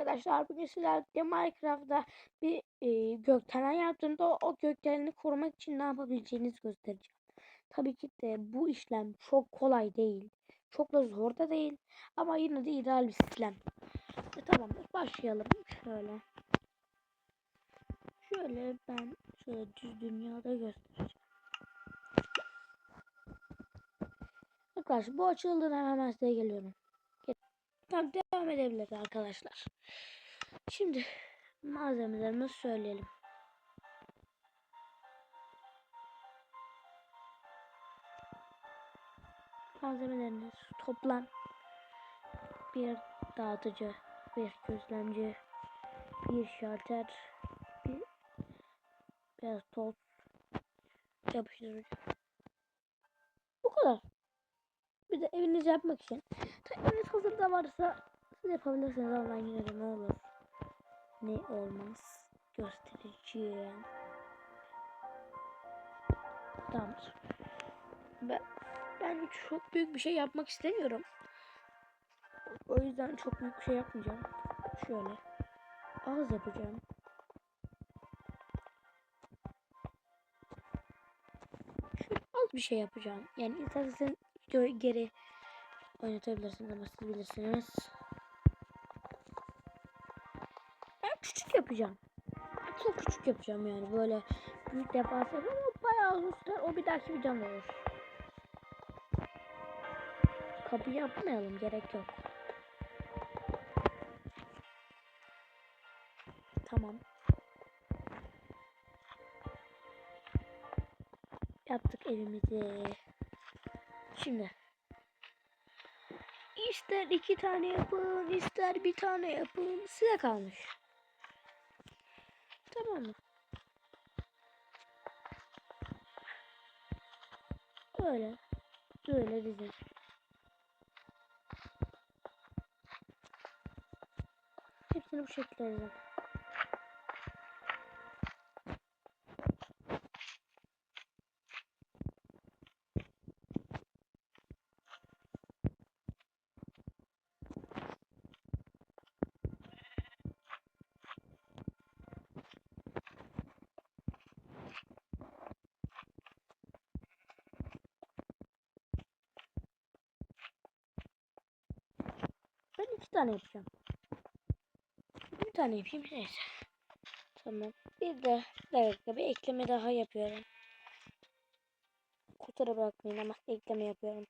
Arkadaşlar bugün sizlerle Minecraft'ta bir e, gökdelen yaptığımda o, gökdeleni korumak için ne yapabileceğinizi göstereceğim. Tabii ki de bu işlem çok kolay değil. Çok da zor da değil. Ama yine de ideal bir sistem. E, tamamdır başlayalım. Şöyle. Şöyle ben şöyle düz dünyada göstereceğim. Arkadaşlar bu açıldığında hemen size geliyorum. Tamam devam edebiliriz arkadaşlar. Şimdi malzemelerimizi söyleyelim. Malzemeleriniz toplam bir dağıtıcı, bir gözlemci, bir şalter, bir beyaz toz, yapıştırıcı. Bu kadar. Bir de evinizi yapmak için. Eviniz hazırda varsa siz yapabilirsiniz ama ben yine de ne olur. Ne olmaz. Göstereceğim. Tamamdır. Ben, ben çok büyük bir şey yapmak istemiyorum. O yüzden çok büyük bir şey yapmayacağım. Şöyle. Az yapacağım. Şöyle az bir şey yapacağım. Yani isterseniz geri oynatabilirsiniz ama siz bilirsiniz. Ben küçük yapacağım. Çok küçük yapacağım yani böyle büyük yapacağım ama bayağı uzun sürer. O bir dahaki videom olur. Kapı yapmayalım gerek yok. Tamam. Yaptık evimizi. Şimdi ister iki tane yapın, ister bir tane yapın. Size kalmış. Tamam mı? Öyle. Böyle dizin. Hepsini bu şekilde dizin. Ben iki tane yapacağım. Bir tane yapayım neyse. Tamam. Bir de bir dakika bir ekleme daha yapıyorum. Kusura bakmayın ama ekleme yapıyorum.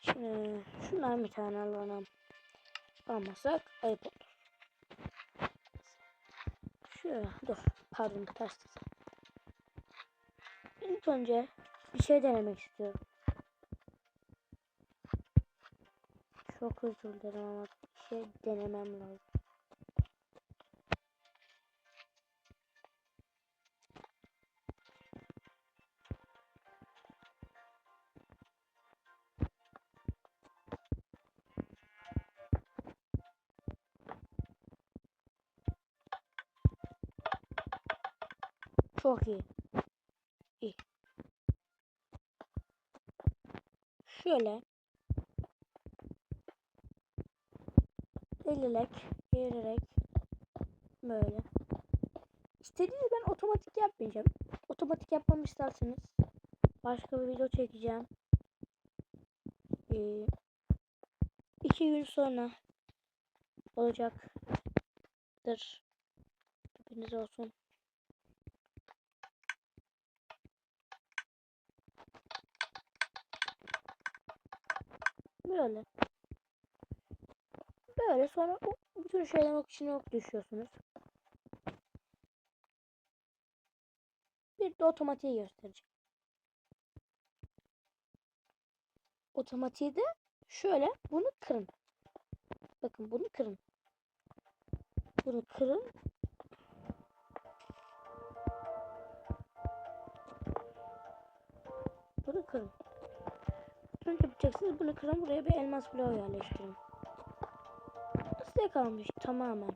Şimdi şundan bir tane alalım. Almasak ayıp olur. Şöyle dur. Pardon ters. İlk önce bir şey denemek istiyorum. Çok özür dilerim ama şey denemem lazım. Çok iyi. İyi. Şöyle eğilerek, eğilerek böyle. İstediğiniz ben otomatik yapmayacağım. Otomatik yapmamı isterseniz başka bir video çekeceğim. Ee, iki gün sonra olacaktır. Hepiniz olsun. Böyle. Böyle sonra tür şeyler ok içine ok düşüyorsunuz. Bir de otomatiği göstereceğim. Otomatiği de şöyle bunu kırın. Bakın bunu kırın. Bunu kırın. Bunu kırın. Önce yapacaksınız bunu kırın buraya bir elmas bloğu yerleştirin. Size kalmış tamamen.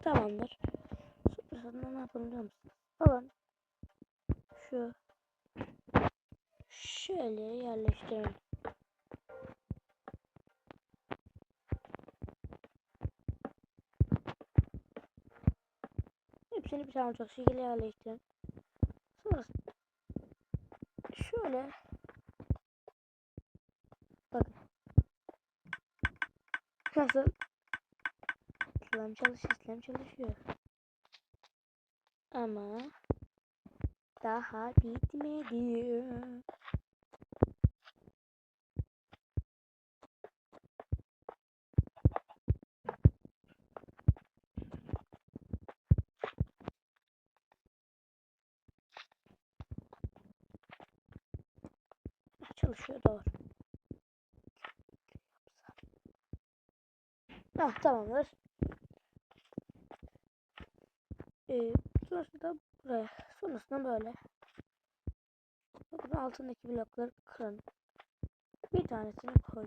Tamamdır. Süper ne yapalım biliyor musunuz? Alın. Şu. Şöyle yerleştirelim. Olacak şekilde yerleştirin. Sonra şöyle bakın nasıl İslam çalışıyor, İslam çalışıyor. Ama daha bitmedi. Çalışıyor doğru. Ah tamamdır. Ee, sonrasında buraya. Sonrasında böyle. Bakın altındaki blokları kırın. Bir tanesini koy.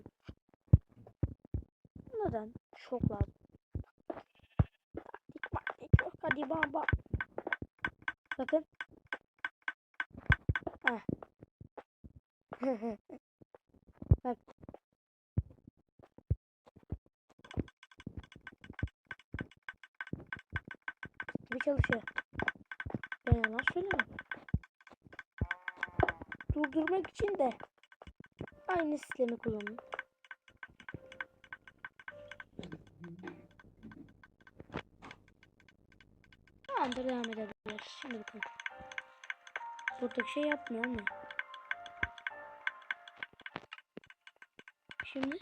Neden? Çok lazım. Hadi baba. Bakın. Heh. Bak. gibi çalışıyor. Ben yalan söylemem. Durdurmak için de aynı sistemi kullanın. Tamamdır devam edebiliriz. Şimdi bakın. Buradaki şey yapmıyor mu? Şimdi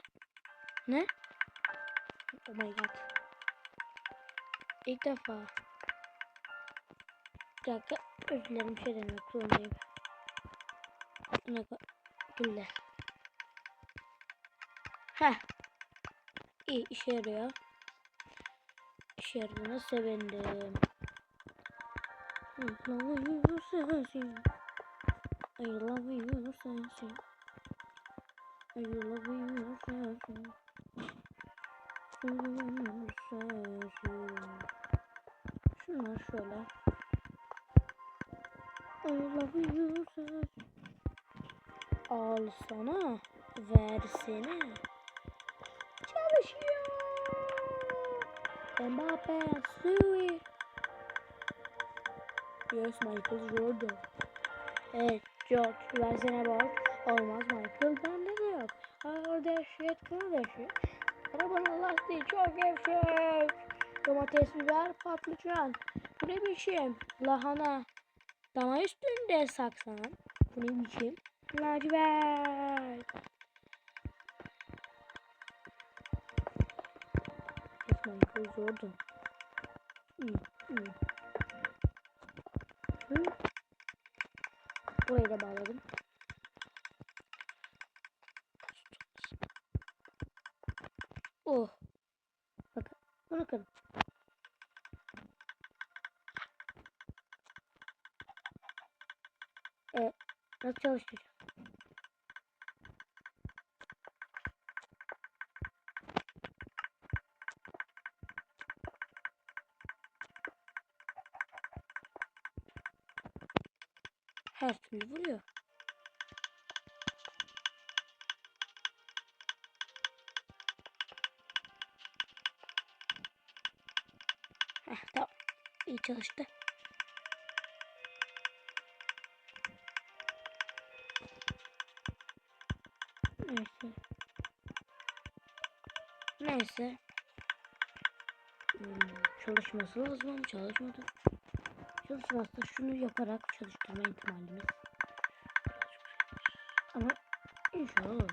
ne? Oh my god. İlk defa. Bir dakika. Özür dilerim bir şey demek zorundayım. Buna. Gülle. Heh. İyi işe yarıyor. İşe yaradığına sevindim. I love you sensin. I love you sensin. Şunlar şöyle. Al sana. Versene. Çalışıyor. Mbappe. Sui. Yes Michael Jordan. Evet George versene bak. Olmaz Michael bende de yok. Kardeş yet kardeşi. Arabanın lastiği çok gevşek. Domates, biber, patlıcan. Bu ne biçim? Lahana. Dana üstünde saksan. Bu ne biçim? Lacivert. Yes Michael Jordan. Hmm, hmm. Burayı da bağladım. Oh. Bakın. Kırın. Evet. Nasıl çalıştıracağım? Her türlü vuruyor. Çalıştı. Neyse. Neyse. Hmm, çalışması lazım ama çalışmadı. Çalışmazsa şunu yaparak çalıştırma ihtimalimiz. Ama inşallah olur.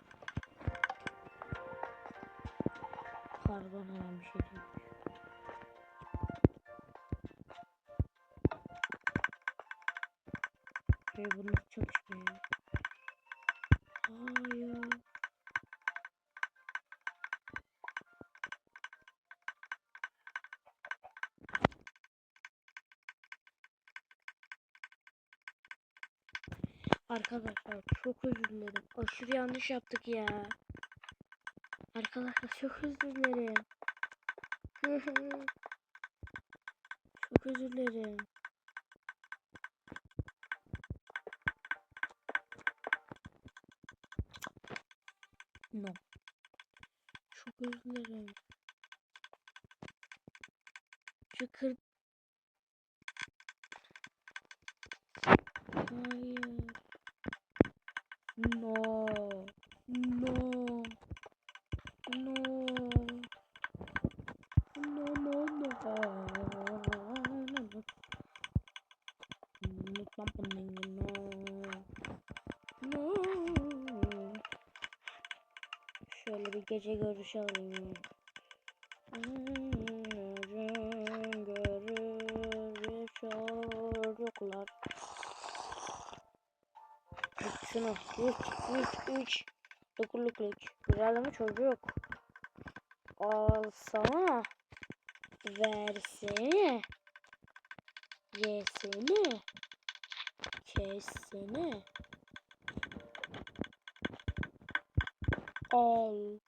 Karbon hemen bir şey değil. Şey bu nasıl çalışmıyor? ya? Arkadaşlar çok özür dilerim. Aşırı yanlış yaptık ya. Arkadaşlar çok özür dilerim. çok özür dilerim. No. Çok özür dilerim. Şu kır... Hayır. No. No. No. No no no. No. No. Gece görüşü alayım. Gün görür çocuklar. Üç şunu. Üç, üç, üç. Dokunluk üç. Güzel mi çocuk? Alsana. Versene. Yesene. Kessene. Al.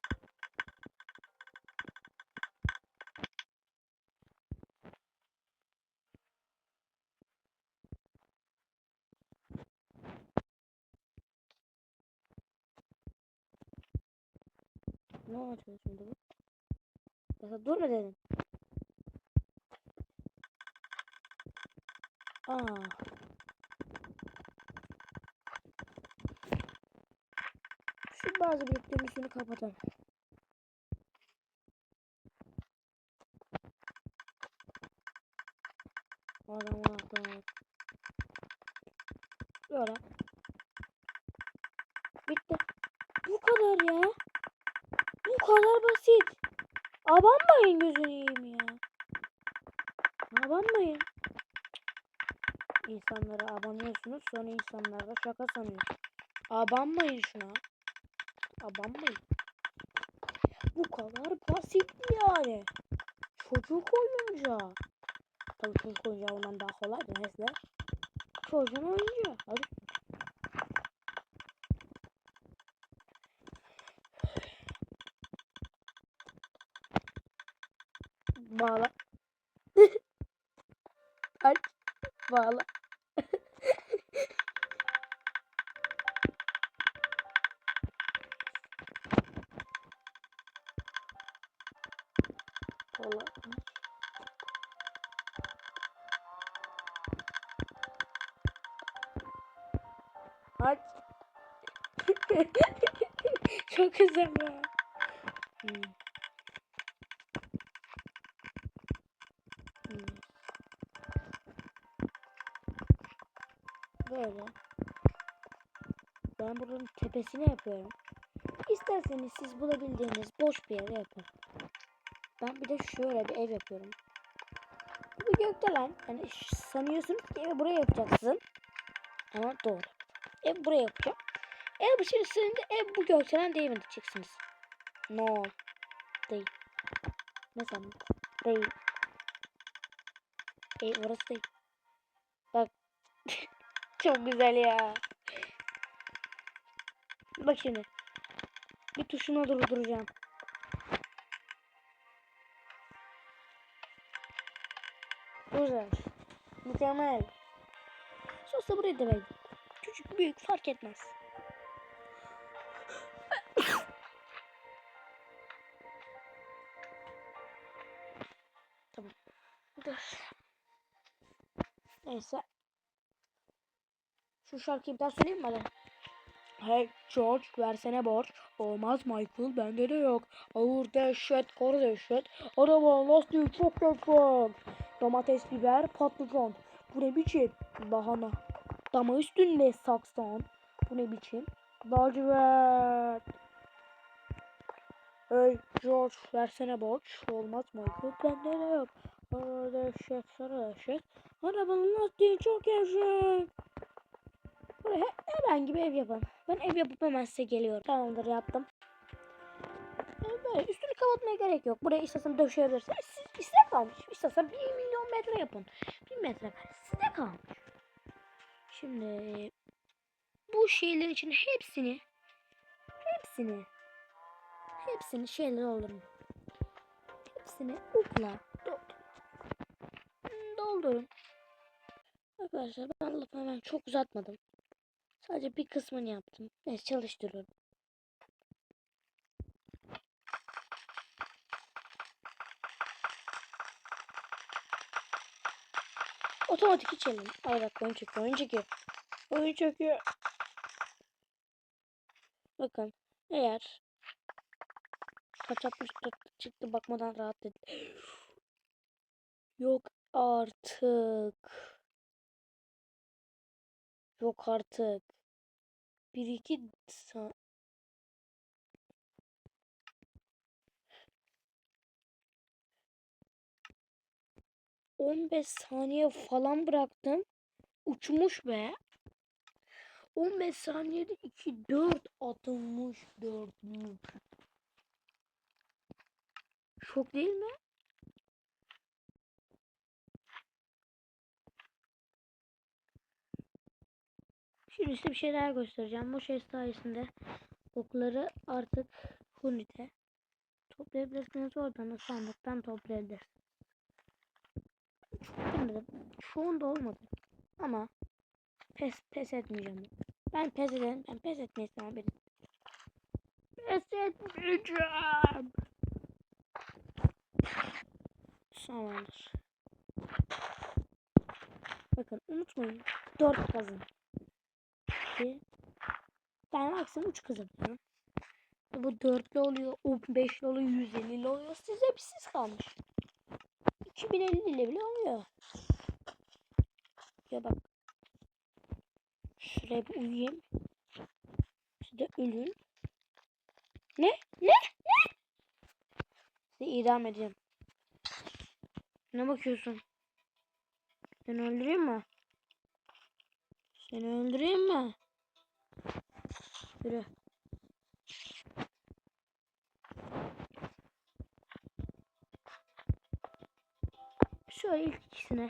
Ne yapıyorsun şimdi bu? Mesela dur mu dedim. Aa. Şu bazı biriktirmiş şunu kapatalım. Adam adam. Böyle. Bitti. Bu kadar ya. Bu kadar basit. Abanmayın gözünü yiyeyim ya. Abanmayın. İnsanlara abanıyorsunuz sonra insanlar da şaka sanıyor. Abanmayın şuna. Abanmayın. Bu kadar basit yani. Çocuk oyuncağı. Tabii çocuk oyuncağı ondan daha kolay da neyse. Çocuğun oyuncağı. Hadi. Bağla. Güzel ya. Hmm. Hmm. Böyle. Ben buranın tepesine yapıyorum. İsterseniz siz bulabildiğiniz boş bir yere yapın. Ben bir de şöyle bir ev yapıyorum. Bu bir gökdelen. Yani sanıyorsunuz ki evi buraya yapacaksın. Ama doğru. Ev buraya yapacağım. Ev içerisinde ev bu gökdelen değil mi diyeceksiniz. No. Değil. Mesela değil. Ev orası değil. Bak. Çok güzel ya. Bak şimdi. Bir tuşuna durduracağım. Güzel. Mükemmel. Sosa buraya verdim. Küçük büyük fark etmez. Neyse. Şu şarkıyı bir daha söyleyeyim mi? Hey George versene borç. Olmaz Michael bende de yok. Ağır dehşet kor dehşet. Araba lastiği çok kötü. Domates biber patlıcan. Bu ne biçim? Lahana. Dama üstünde saksan. Bu ne biçim? Lacivert. Hey George versene borç. Olmaz Michael bende de yok. Dehşet sarı dehşet. Arabanın lastiği çok gevşek. Buraya herhangi bir ev yapın. Ben ev yapıp hemen size geliyorum. Tamamdır yaptım. Yani böyle üstünü kapatmaya gerek yok. Buraya istesem döşeyebilirsiniz. Siz ister kalmış. İstersen 1 milyon metre yapın. 1 metre. Size kalmış. Şimdi bu şeyler için hepsini hepsini hepsini şeyler alırım. Hepsini ukla doldurun. Arkadaşlar ben lafı hemen çok uzatmadım. Sadece bir kısmını yaptım. Neyse çalıştırıyorum. Otomatik içelim. Ay bak oyun çekiyor, oyun çekiyor. Oyun çekiyor. Bakın eğer kaç 64 çıktı bakmadan rahat dedi. Yok artık. Yok artık. Bir iki sa- 15 saniye falan bıraktım. Uçmuş be. 15 saniyede 2 4 atılmış 4 Şok değil mi? Şimdi size bir şey daha göstereceğim. Bu şey sayesinde okları artık Hunite toplayabilirsiniz. Oradan da sandıktan toplayabilirsiniz. Denedim. Çoğunda olmadı. Ama pes pes etmeyeceğim. Ben pes ederim. Ben pes etmeyi istemem benim. Pes etmeyeceğim. Tamamdır. Bakın unutmayın. 4 kazın. 2 Ben maksimum 3 kazanıyorum. Bu 4'lü oluyor, o 5'li oluyor, 150'li oluyor. Size siz kalmış. 2050 ile bile oluyor. Ya bak. Şuraya bir uyuyayım. De ölün. Ne? Ne? Ne? Sizi idam edeceğim. Ne bakıyorsun? Seni öldüreyim mi? Seni öldüreyim mi? Yürü. Şöyle ilk ikisine.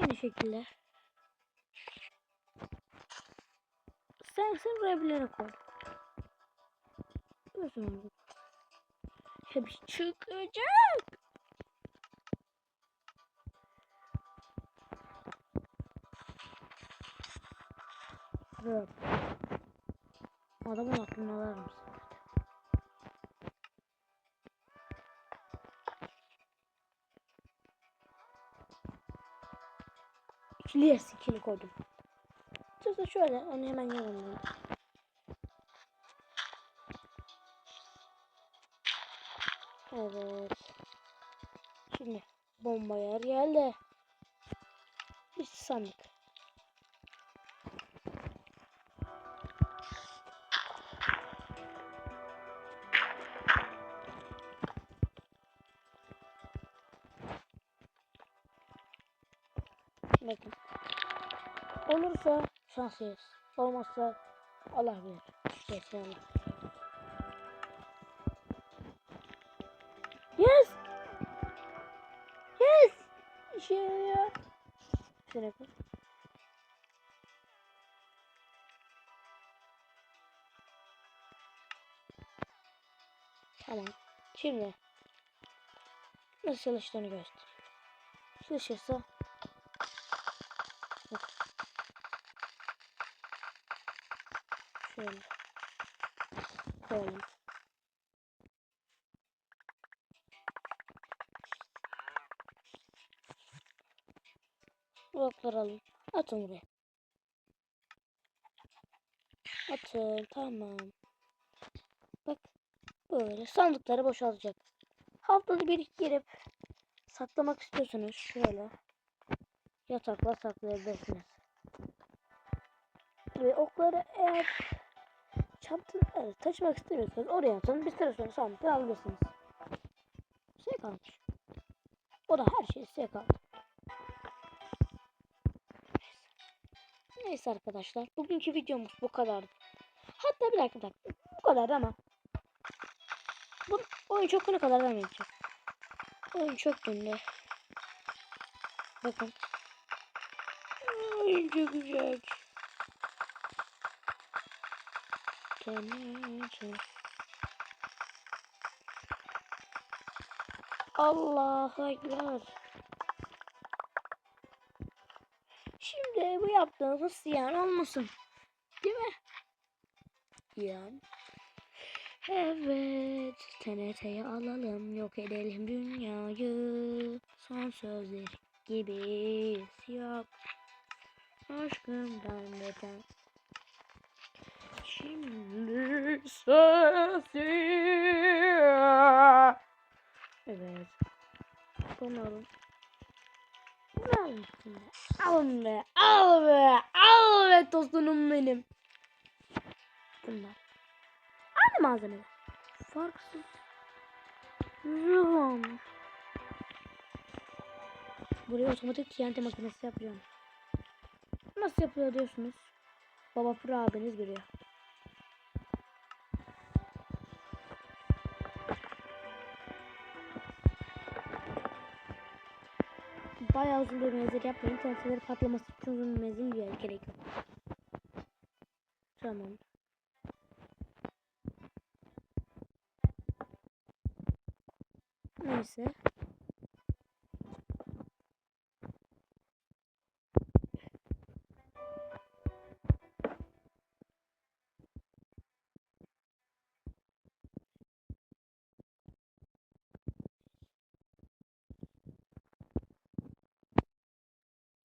Aynı şekilde. Sen sen buraya bilerek koy. Oldu? Hepsi çıkacak. Evet. Adamın aklını alır mısın? İkili yes, ikili koydum. Sırada şöyle, onu hemen yanımda. Evet. Şimdi bomba yer geldi. Bir sandık. Bakın. Olursa şanslıyız. Olmazsa Allah bilir. Kesin Allah. Koy. Tamam. Şimdi nasıl çalıştığını göster. Çalışırsa Şöyle. Koyalım. Atın buraya. Atın. Tamam. Bak. Böyle sandıkları boşaltacak. Haftada bir girip saklamak istiyorsanız şöyle yatakla saklayabilirsiniz. Ve okları eğer çanta evet, taşımak istemiyorsanız oraya atın. Bir süre sonra sandıktan alabilirsiniz. Şey kalmış. O da her şey size kaldı. Neyse arkadaşlar. Bugünkü videomuz bu kadardı. Hatta bir dakika bir dakika. Bu kadar ama. Bu oyun çok ne kadar vermeyeceğim. Oyun çok gündü. Bakın. Oyun çok güzel. Allahu Ekber. Ve bu yaptığınız ziyan olmasın. Değil mi? Yani. Evet. TNT'yi alalım. Yok edelim dünyayı. Son sözler gibi yok. Aşkımdan beter. Şimdi sensin. Evet. Bunu alın. Bunu alın be. Al be. Al be tostunum benim. Bunlar. Aynı malzemeler. Farksız. Güzel olmuş. Buraya otomatik TNT makinesi yapıyorum. Nasıl yapıyor diyorsunuz? Baba Pro abiniz görüyor. Bayağı uzun menzil yapmayın. TNT'leri patlaması için uzun menzil bir gerek yok. Tamam. Neyse.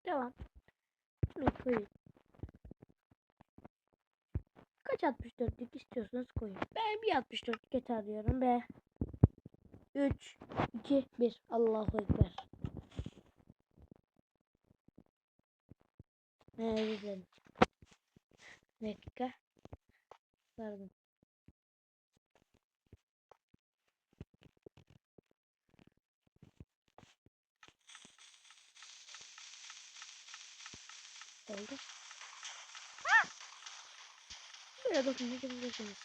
Devam. Şunu koyun. Kaç 64'lük istiyorsanız koyun. Ben bir 64 yeter diyorum be. 3, 2, 1. Allahu Ekber. Ne güzel. Bir dakika. Pardon. Oldu. Böyle bakın ne yapabilirsiniz.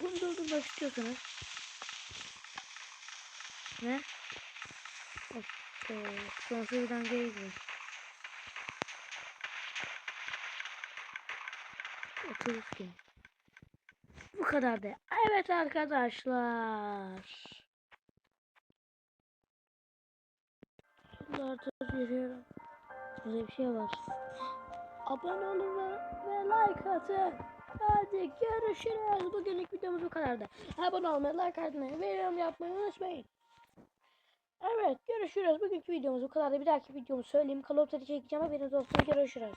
Bunu durdurmak istiyorsanız ne? Okay. Sonsuzdan geri gidiyor. 30 gün. Bu kadar da. Evet arkadaşlar. Şunlarda görüyorum. Burada bir şey var. Abone olun ve, ve like atın. Hadi görüşürüz. Bugünlük videomuz bu kadardı. Abone olmayı, like atmayı ve yapmayı unutmayın. Evet görüşürüz. Bugünkü videomuz bu kadardı. Bir dahaki videomu söyleyeyim. Duty çekeceğim. Haberiniz olsun. Görüşürüz.